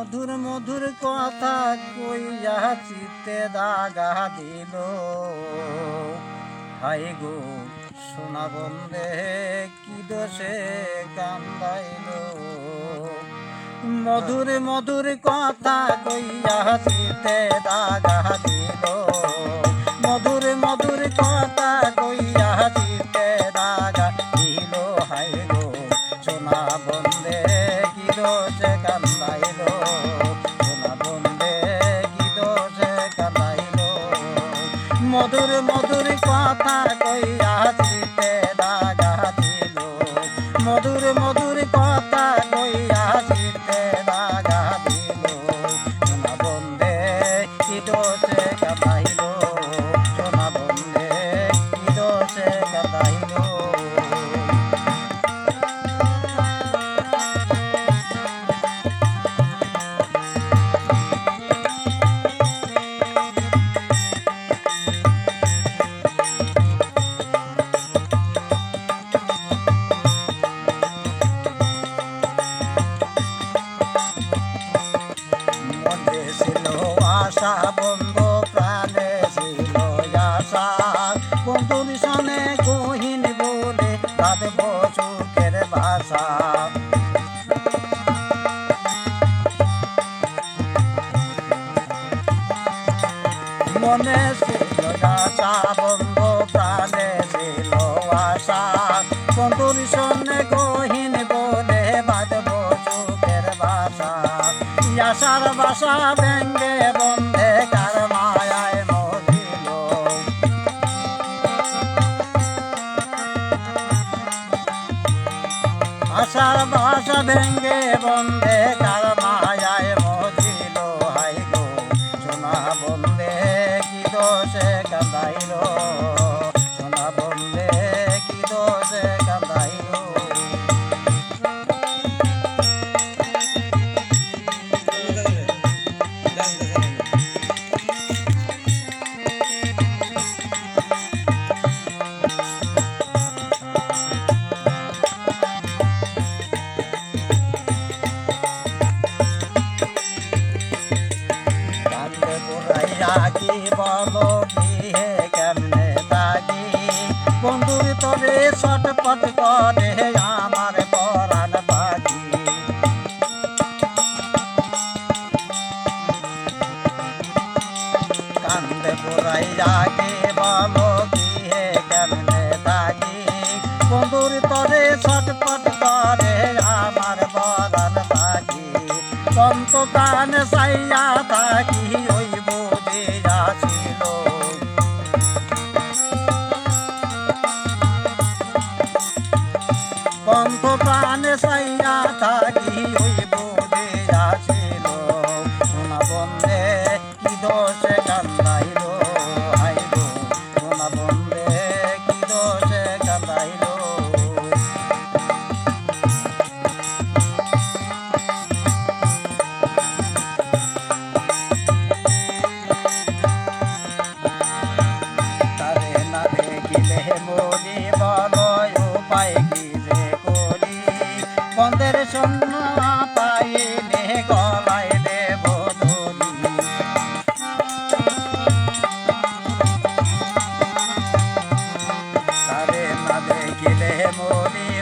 মধুর মধুর কথা কইয়া চিতে দাগা দিল। হাই গো, সোনা বন্দে কি দোষে কান্দাইল। মধুর মধুর কথা কইয়া চিতে দাগা দিল। কি আশা, বন্ধু প্রাণে ছিল আশা। বন্ধুর সনে সুখের ভাষা। মনে ছিল আশা, বন্ধু প্রাণে ছিল আশা। বন্ধুর সনে সুখের ভাষা। আশার বাসা ব্যঙ্গে আশার বাসা ভেঙ্গে বন্ধে পুরাইয়া বলো বিহে কেমনে থাকি বন্ধুর তরে ছটপট করে আমার পরাণ পাখি কান্দে পুরাইয়া কি বলো বিহে কেমনে থাকি বন্ধুর তরে ছটপট করে আমার পরাণ পাখি সন্ত কান সাইয়া থাকি ওই কন্ত প্রাণ সাইয়া থাকি ওই বুঝিয়াছিল সোনা বন্দে কি দোষে কান্দাইল আইল সোনা বন্দে কি দোষে কান্দাইল তারে না দেখিলে মরি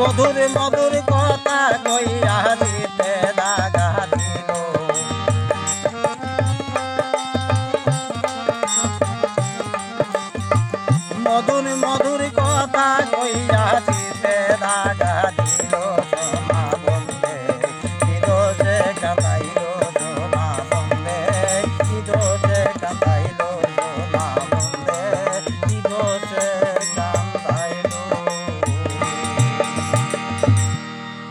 মধুর মধুর কথা কইরা দিতে দাগা দিল। মধুর মধুর কথা কইরা দিল।